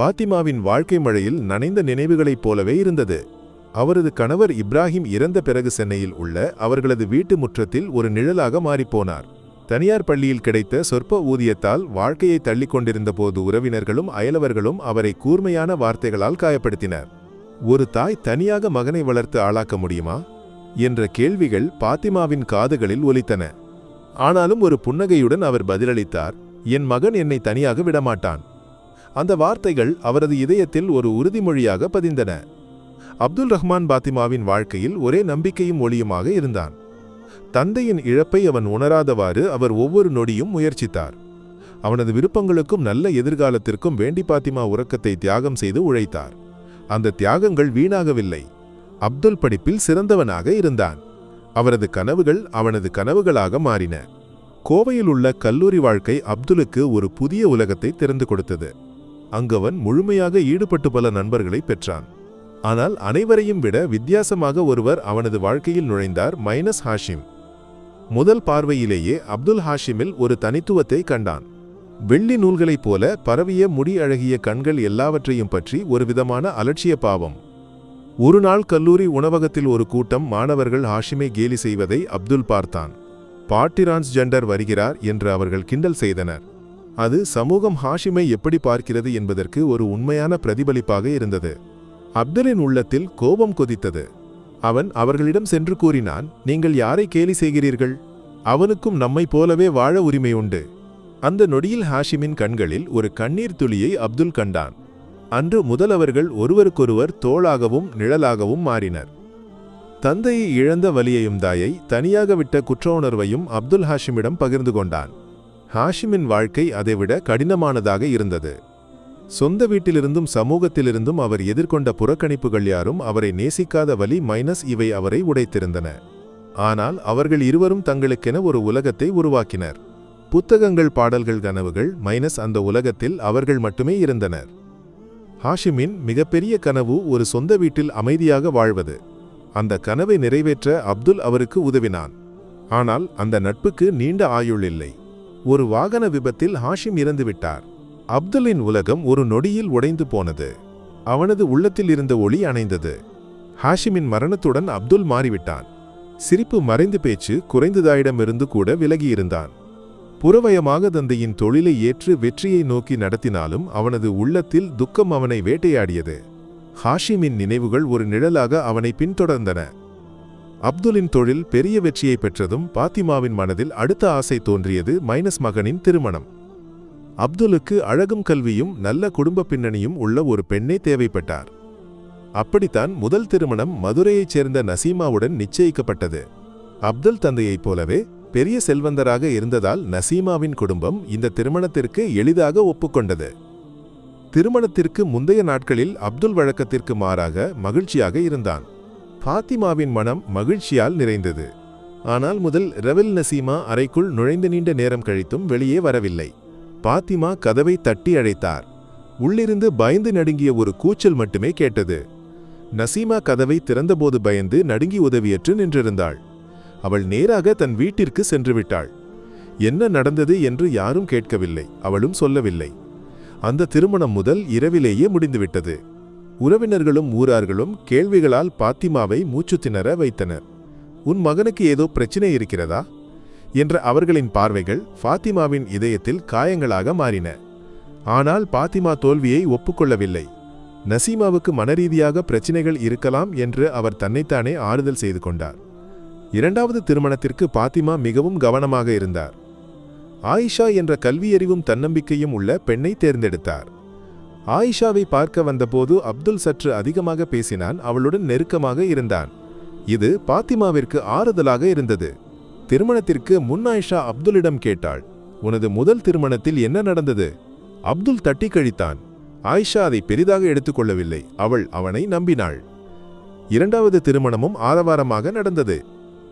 பாத்திமாவின் வாழ்க்கை மழையில் நனைந்த நினைவுகளைப் போலவே இருந்தது. அவரது கணவர் இப்ராஹிம் இறந்த பிறகு சென்னையில் உள்ள அவர்களது வீட்டு முற்றத்தில் ஒரு நிழலாக மாறிப்போனார். தனியார் பள்ளியில் கிடைத்த சொற்ப ஊதியத்தால் வாழ்க்கையை தள்ளிக்கொண்டிருந்த போது உறவினர்களும் அயலவர்களும் அவரை கூர்மையான வார்த்தைகளால் காயப்படுத்தினர். ஒரு தாய் தனியாக மகனை வளர்த்து ஆளாக்க முடியுமா? என்ற கேள்விகள் பாத்திமாவின் காதுகளில் ஒலித்தன. ஆனாலும் ஒரு புன்னகையுடன் அவர் பதிலளித்தார் என் மகன் என்னை தனியாக விடமாட்டான். அந்த வார்த்தைகள் அவரது இதயத்தில் ஒரு உறுதிமொழியாக பதிந்தன. அப்துல் ரஹ்மான் பாத்திமாவின் வாழ்க்கையில் ஒரே நம்பிக்கையும் ஒளியுமாக இருந்தான். தந்தையின் இழப்பை அவன் உணராதவாறு அவர் ஒவ்வொரு நொடியும் முயற்சித்தார். அவனது விருப்பங்களுக்கும் நல்ல எதிர்காலத்திற்கும் வேண்டி பாத்திமா உறக்கத்தை தியாகம் செய்து உழைத்தார். அந்த தியாகங்கள் வீணாகவில்லை. அப்துல் படிப்பில் சிறந்தவனாக இருந்தான். அவரது கனவுகள் அவனது கனவுகளாக மாறின. கோவையில் உள்ள கல்லூரி வாழ்க்கை அப்துலுக்கு ஒரு புதிய உலகத்தை திறந்து கொடுத்தது. அங்கவன் முழுமையாக ஈடுபட்டு பல நண்பர்களை பெற்றான். ஆனால் அனைவரையும் விட வித்தியாசமாக ஒருவர் அவனது வாழ்க்கையில் நுழைந்தார் மைனஸ் ஹாஷிம். முதல் பார்வையிலேயே அப்துல் ஹாஷிமில் ஒரு தனித்துவத்தை கண்டான். வெள்ளி நூல்களைப் போல பரவிய முடி அழகிய கண்கள் எல்லாவற்றையும் பற்றி ஒரு விதமான அலட்சிய பாவம். ஒரு நாள் கல்லூரி உணவகத்தில் ஒரு கூட்டம் மாணவர்கள் ஹாஷிமை கேலி செய்வதை அப்துல் பார்த்தான். பாட்டிரான்ஸ் ஜெண்டர் வருகிறார் என்று அவர்கள் கிண்டல் செய்தனர். அது சமூகம் ஹாஷிமை எப்படி பார்க்கிறது என்பதற்கு ஒரு உண்மையான பிரதிபலிப்பாக இருந்தது. அப்துலின் உள்ளத்தில் கோபம் கொதித்தது. அவன் அவர்களிடம் சென்று கூறினான் நீங்கள் யாரை கேலி செய்கிறீர்கள்? அவனுக்கும் நம்மைப் போலவே வாழ உரிமை உண்டு. அந்த நொடியில் ஹாஷிமின் கண்களில் ஒரு கண்ணீர் துளியை அப்துல் கண்டான். அன்று முதல் அவர்கள் ஒருவருக்கொருவர் தோளாகவும் நிழலாகவும் மாறினர். தந்தையை இழந்த வலியையும் தாயை தனியாக விட்ட குற்ற உணர்வையும் அப்துல் ஹாஷிமிடம் பகிர்ந்து கொண்டான். ஹாஷிமின் வாழ்க்கை அதைவிட கடினமானதாக இருந்தது. சொந்த வீட்டிலிருந்தும் சமூகத்திலிருந்தும் அவர் எதிர்கொண்ட புறக்கணிப்புகள் யாரும் அவரை நேசிக்காத வலி மைனஸ் இவை அவரை உடைத்திருந்தன. ஆனால் அவர்கள் இருவரும் தங்களுக்கென ஒரு உலகத்தை உருவாக்கினர். புத்தகங்கள் பாடல்கள் கனவுகள் மைனஸ் அந்த உலகத்தில் அவர்கள் மட்டுமே இருந்தனர். ஹாஷிமின் மிகப்பெரிய கனவு ஒரு சொந்த வீட்டில் அமைதியாக வாழ்வது. அந்த கனவை நிறைவேற்ற அப்துல் அவருக்கு உதவினான். ஆனால் அந்த நட்புக்கு நீண்ட ஆயுள் இல்லை. ஒரு வாகன விபத்தில் ஹாஷிம் இறந்துவிட்டார். அப்துலின் உலகம் ஒரு நொடியில் உடைந்து போனது. அவனது உள்ளத்தில் இருந்த ஒளி அணைந்தது. ஹாஷிமின் மரணத்துடன் அப்துல் மாறிவிட்டான். சிரிப்பு மறைந்து பேச்சு குறைந்ததாயிடமிருந்து கூட விலகியிருந்தான். புறவயமாக தந்தையின் தொழிலை ஏற்று வெற்றியை நோக்கி நடத்தினாலும் அவனது உள்ளத்தில் துக்கம் அவனை வேட்டையாடியது. ஹாஷிமின் நினைவுகள் ஒரு நிழலாக அவனை பின்தொடர்ந்தன. அப்துலின் தொழில் பெரிய வெற்றியை பெற்றதும் பாத்திமாவின் மனதில் அடுத்த ஆசை தோன்றியது மைனஸ் மகனின் திருமணம். அப்துலுக்கு அழகும் கல்வியும் நல்ல குடும்ப பின்னணியும் உள்ள ஒரு பெண்ணே தேவைப்பட்டார். அப்படித்தான் முதல் திருமணம் மதுரையைச் சேர்ந்த நசீமாவுடன் நிச்சயிக்கப்பட்டது. அப்துல் தந்தையைப் போலவே பெரிய செல்வந்தராக இருந்ததால் நசீமாவின் குடும்பம் இந்த திருமணத்திற்கு எளிதாக ஒப்புக்கொண்டது. திருமணத்திற்கு முந்தைய நாட்களில் அப்துல் வழக்கத்திற்கு மாறாக மகிழ்ச்சியாக இருந்தான். பாத்திமாவின் மனம் மகிழ்ச்சியால் நிறைந்தது. ஆனால் முதல் ரவில் நசீமா அறைக்குள் நுழைந்து நீண்ட நேரம் கழித்தும் வெளியே வரவில்லை. பாத்திமா கதவை தட்டி அழைத்தார். உள்ளிருந்து பயந்து நடுங்கிய ஒரு கூச்சல் மட்டுமே கேட்டது. நசீமா கதவை திறந்தபோது பயந்து நடுங்கி உதவியற்று நின்றிருந்தாள். அவள் நேராக தன் வீட்டிற்கு சென்று விட்டாள். என்ன நடந்தது என்று யாரும் கேட்கவில்லை அவளும் சொல்லவில்லை. அந்த திருமணம் முதல் இரவிலேயே முடிந்துவிட்டது. உறவினர்களும் ஊரார்களும் கேள்விகளால் பாத்திமாவை மூச்சு திணற வைத்தனர். உன் மகனுக்கு ஏதோ பிரச்சனை இருக்கிறதா? என்ற அவர்களின் பார்வைகள் ஃபாத்திமாவின் இதயத்தில் காயங்களாக மாறின. ஆனால் பாத்திமா தோல்வியை ஒப்புக்கொள்ளவில்லை. நசீமாவுக்கு மனரீதியாக பிரச்சினைகள் இருக்கலாம் என்று அவர் தன்னைத்தானே ஆறுதல் செய்து கொண்டார். இரண்டாவது திருமணத்திற்கு பாத்திமா மிகவும் கவனமாக இருந்தார். ஆயிஷா என்ற கல்வியறிவும் தன்னம்பிக்கையும் உள்ள பெண்ணை தேர்ந்தெடுத்தார். ஆயிஷாவை பார்க்க வந்தபோது அப்துல் சற்று அதிகமாக பேசினான் அவளுடன் நெருக்கமாக இருந்தான். இது பாத்திமாவிற்கு ஆறுதலாக இருந்தது. திருமணத்திற்கு முன் ஆயிஷா அப்துலிடம் கேட்டாள் உனது முதல் திருமணத்தில் என்ன நடந்தது? அப்துல் தட்டி கழித்தான் ஆயிஷா அதை பெரிதாக எடுத்துக்கொள்ளவில்லை அவள் அவனை நம்பினாள். இரண்டாவது திருமணமும் ஆரவாரமாக நடந்தது.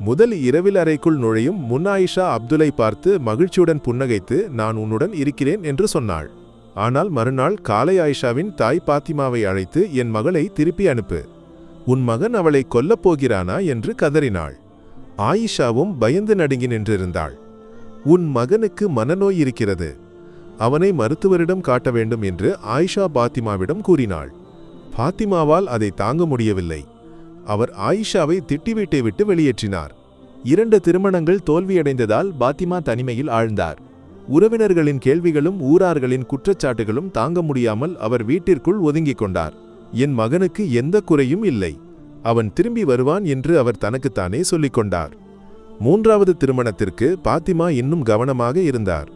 முதல் இரவில் அறைக்குள் நுழையும் முன் ஆயிஷா அப்துலை பார்த்து மகிழ்ச்சியுடன் புன்னகைத்து நான் உன்னுடன் இருக்கிறேன் என்று சொன்னாள். ஆனால் மறுநாள் காலை ஆயிஷாவின் தாய் பாத்திமாவை அழைத்து என் மகளை திருப்பி அனுப்பு. உன் மகன் அவளை கொல்லப் போகிறானா என்று கதறினாள். ஆயிஷாவும் பயந்து நடுங்கி நின்றிருந்தாள். உன் மகனுக்கு மனநோய் இருக்கிறது. அவனை மருத்துவரிடம் காட்ட வேண்டும் என்று ஆயிஷா பாத்திமாவிடம் கூறினாள். பாத்திமாவால் அதை தாங்க முடியவில்லை. அவர் ஆயிஷாவை திட்டிவீட்டை விட்டு வெளியேற்றினார். இரண்டு திருமணங்கள் தோல்வியடைந்ததால் பாத்திமா தனிமையில் ஆழ்ந்தார். உறவினர்களின் கேள்விகளும் ஊரார்களின் குற்றச்சாட்டுகளும் தாங்க முடியாமல் அவர் வீட்டிற்குள் ஒதுங்கிக் கொண்டார். என் மகனுக்கு எந்த குறையும் இல்லை. அவன் திரும்பி வருவான் என்று அவர் தனக்குத்தானே சொல்லிக் கொண்டார். மூன்றாவது திருமணத்திற்கு பாத்திமா இன்னும் கவனமாக இருந்தார்.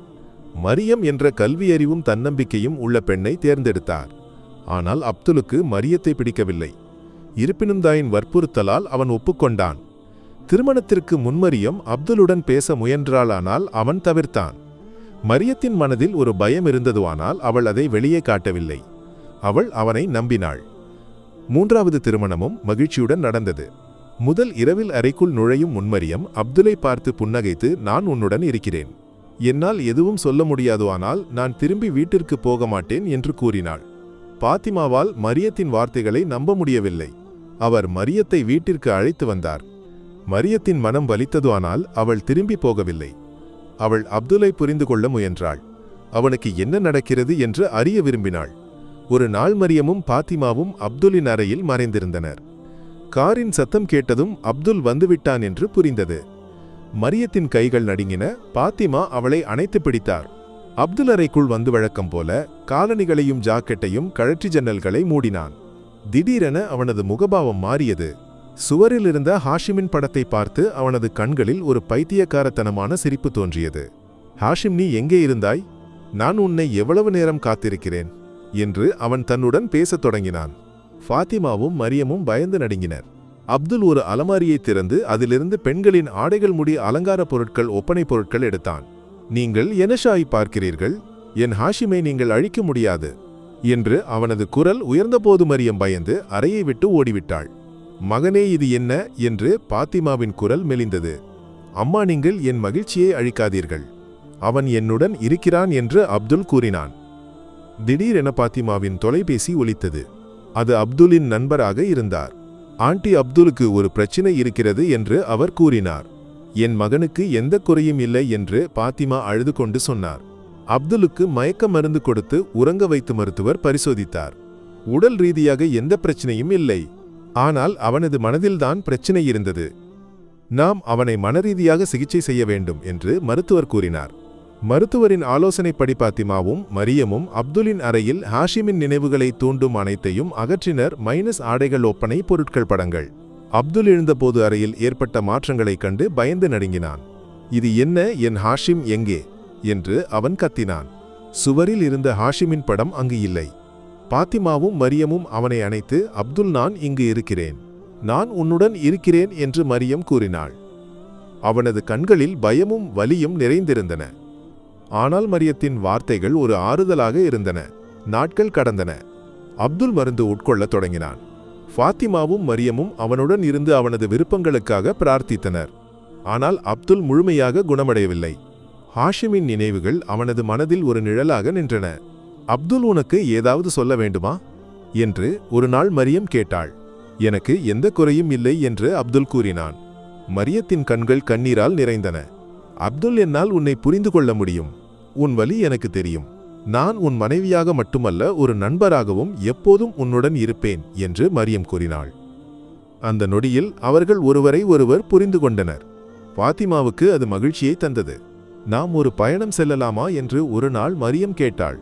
மரியம் என்ற கல்வியறிவும் தன்னம்பிக்கையும் உள்ள பெண்ணை தேர்ந்தெடுத்தார். ஆனால் அப்துலுக்கு மரியத்தை பிடிக்கவில்லை. இருப்பினும் தாயின் வற்புறுத்தலால் அவன் ஒப்புக்கொண்டான். திருமணத்திற்கு முன்மரியம் அப்துலுடன் பேச முயன்றாளானால் அவன் தவிர்த்தான். மரியத்தின் மனதில் ஒரு பயம் இருந்ததுவானால் அவள் அதை வெளியே காட்டவில்லை. அவள் அவனை நம்பினாள். மூன்றாவது திருமணமும் மகிழ்ச்சியுடன் நடந்தது. முதல் இரவில் அறைக்குள் நுழையும் முன்மரியம் அப்துலை பார்த்து புன்னகைத்து நான் உன்னுடன் இருக்கிறேன். என்னால் எதுவும் சொல்ல முடியாதுவானால் நான் திரும்பி வீட்டிற்கு போக மாட்டேன் என்று கூறினாள். பாத்திமாவால் மரியத்தின் வார்த்தைகளை நம்ப முடியவில்லை. அவர் மரியத்தை வீட்டிற்கு அழைத்து வந்தார். மரியத்தின் மனம் வலித்ததுவானால் அவள் திரும்பி போகவில்லை. அவள் அப்துலை புரிந்து கொள்ள முயன்றாள். அவனுக்கு என்ன நடக்கிறது என்று அறிய விரும்பினாள். ஒரு நாள் மரியமும் பாத்திமாவும் அப்துலின் அறையில் மறைந்திருந்தனர். காரின் சத்தம் கேட்டதும் அப்துல் வந்துவிட்டான் என்று புரிந்தது. மரியத்தின் கைகள் நடுங்கின பாத்திமா அவளை அணைத்து பிடித்தார். அப்துல் அறைக்குள் வந்து வழக்கம் போல காலணிகளையும் ஜாக்கெட்டையும் கழற்றி ஜன்னல்களை மூடினான். திடீரென அவனது முகபாவம் மாறியது. சுவரில் இருந்த ஹாஷிமின் படத்தை பார்த்து அவனது கண்களில் ஒரு பைத்தியக்காரத்தனமான சிரிப்பு தோன்றியது. ஹாஷிம் நீ எங்கே இருந்தாய்? நான் உன்னை எவ்வளவு நேரம் காத்திருக்கிறேன்? என்று அவன் தன்னுடன் பேசத் தொடங்கினான். ஃபாத்திமாவும் மரியமும் பயந்து நடுங்கினர். அப்துல் ஒரு அலமாரியை திறந்து அதிலிருந்து பெண்களின் ஆடைகள் முடி அலங்கார பொருட்கள் ஒப்பனை பொருட்கள் எடுத்தான். நீங்கள் எனஷாய் பார்க்கிறீர்கள்? என் ஹாஷிமை நீங்கள் அழிக்க முடியாது என்று அவனது குரல் உயர்ந்தபோது மரியம் பயந்து அறையை விட்டு ஓடிவிட்டாள். மகனே இது என்ன? என்று பாத்திமாவின் குரல் மெலிந்தது. அம்மா நீங்கள் என் மகிழ்ச்சியை அழிக்காதீர்கள். அவன் என்னுடன் இருக்கிறான் என்று அப்துல் கூறினான். திடீரென பாத்திமாவின் தொலைபேசி ஒலித்தது. அது அப்துலின் நண்பராக இருந்தார். ஆண்டி அப்துலுக்கு ஒரு பிரச்சினை இருக்கிறது என்று அவர் கூறினார். என் மகனுக்கு எந்த குறையும் இல்லை என்று பாத்திமா அழுது கொண்டு சொன்னார். அப்துலுக்கு மயக்க மருந்து கொடுத்து உறங்க வைத்து மருத்துவர் பரிசோதித்தார். உடல் ரீதியாக எந்த பிரச்சனையும் இல்லை. ஆனால் அவனது மனதில்தான் பிரச்சினை இருந்தது. நாம் அவனை மனரீதியாக சிகிச்சை செய்ய வேண்டும் என்று மருத்துவர் கூறினார். மருத்துவரின் ஆலோசனைப்படி பாத்திமாவும் மரியமும் அப்துலின் அறையில் ஹாஷிமின் நினைவுகளை தூண்டும் அனைத்தையும் அகற்றினர் மைனஸ் ஆடைகள் ஒப்பனை பொருட்கள் படங்கள். அப்துல் எழுந்தபோது அறையில் ஏற்பட்ட மாற்றங்களைக் கண்டு பயந்து நடுங்கினான். இது என்ன என் ஹாஷிம் எங்கே? என்று அவன் கத்தினான். சுவரில் இருந்த ஹாஷிமின் படம் அங்கு இல்லை. பாத்திமாவும் மரியமும் அவனை அணைத்து அப்துல் நான் இங்கு இருக்கிறேன். நான் உன்னுடன் இருக்கிறேன் என்று மரியம் கூறினாள். அவனது கண்களில் பயமும் வலியும் நிறைந்திருந்தன. ஆனால் மரியத்தின் வார்த்தைகள் ஒரு ஆறுதலாக இருந்தன. நாட்கள் கடந்தன. அப்துல் மருந்து உட்கொள்ளத் தொடங்கினான். ஃபாத்திமாவும் மரியமும் அவனுடன் இருந்து அவனது விருப்பங்களுக்காக பிரார்த்தித்தனர். ஆனால் அப்துல் முழுமையாக குணமடையவில்லை. ஹாஷிமின் நினைவுகள் அவனது மனதில் ஒரு நிழலாக நின்றன. அப்துல் உனக்கு ஏதாவது சொல்ல வேண்டுமா? என்று ஒரு நாள் மரியம் கேட்டாள். எனக்கு எந்த குறையும் இல்லை என்று அப்துல் கூறினான். மரியத்தின் கண்கள் கண்ணீரால் நிறைந்தன. அப்துல் என்னால் உன்னை புரிந்து கொள்ள முடியும். உன் வழி எனக்கு தெரியும். நான் உன் மனைவியாக மட்டுமல்ல ஒரு நண்பராகவும் எப்போதும் உன்னுடன் இருப்பேன் என்று மரியம் கூறினாள். அந்த நொடியில் அவர்கள் ஒருவரை ஒருவர் புரிந்து கொண்டனர். பாத்திமாவுக்கு அது மகிழ்ச்சியை தந்தது. நாம் ஒரு பயணம் செல்லலாமா? என்று ஒரு நாள் மரியம் கேட்டாள்.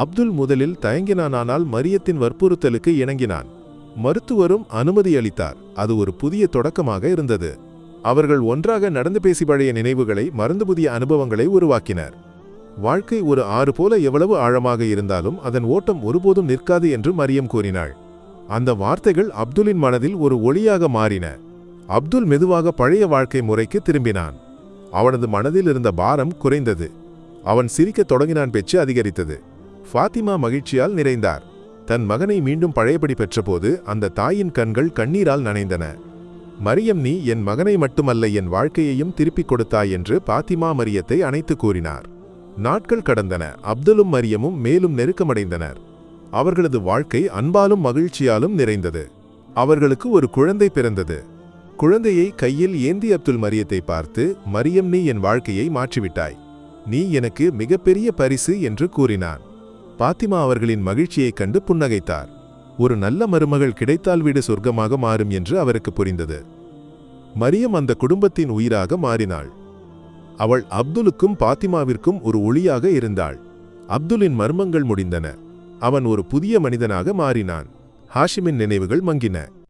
அப்துல் முதலில் தயங்கினானால் மரியத்தின் வற்புறுத்தலுக்கு இணங்கினான். மருத்துவரும் அனுமதி அளித்தார். அது ஒரு புதிய தொடக்கமாக இருந்தது. அவர்கள் ஒன்றாக நடந்து பேசி பழைய நினைவுகளை மறந்து புதிய அனுபவங்களை உருவாக்கினர். வாழ்க்கை ஒரு ஆறு போல எவ்வளவு ஆழமாக இருந்தாலும் அதன் ஓட்டம் ஒருபோதும் நிற்காது என்று மரியம் கூறினாள். அந்த வார்த்தைகள் அப்துலின் மனதில் ஒரு ஒளியாக மாறின. அப்துல் மெதுவாக பழைய வாழ்க்கை முறைக்கு திரும்பினான். அவனது மனதில் இருந்த பாரம் குறைந்தது. அவன் சிரிக்கத் தொடங்கினான் பேச்சு அதிகரித்தது. ஃபாத்திமா மகிழ்ச்சியால் நிறைந்தார். தன் மகனை மீண்டும் பழையபடி பெற்றபோது அந்த தாயின் கண்கள் கண்ணீரால் நனைந்தன. மரியம் நீ என் மகனை மட்டுமல்ல என் வாழ்க்கையையும் திருப்பிக் கொடுத்தாய் என்று பாத்திமா மரியத்தை அணைத்து கூறினார். நாட்கள் கடந்தன. அப்துலும் மரியமும் மேலும் நெருக்கமடைந்தனர். அவர்களது வாழ்க்கை அன்பாலும் மகிழ்ச்சியாலும் நிறைந்தது. அவர்களுக்கு ஒரு குழந்தை பிறந்தது. குழந்தையை கையில் ஏந்தி அப்துல் மரியத்தை பார்த்து மரியம் நீ என் வாழ்க்கையை மாற்றிவிட்டாய். நீ எனக்கு மிகப்பெரிய பரிசு என்று கூறினான். பாத்திமா அவர்களின் மகிழ்ச்சியைக் கண்டு புன்னகைத்தார். ஒரு நல்ல மருமகள் கிடைத்தால் வீடு சொர்க்கமாக மாறும் என்று அவருக்கு புரிந்தது. மரியம் அந்த குடும்பத்தின் உயிராக மாறினாள். அவள் அப்துலுக்கும் பாத்திமாவிற்கும் ஒரு ஒளியாக இருந்தாள். அப்துலின் மர்மங்கள் முடிந்தன. அவன் ஒரு புதிய மனிதனாக மாறினான். ஹாஷிமின் நினைவுகள் மங்கின.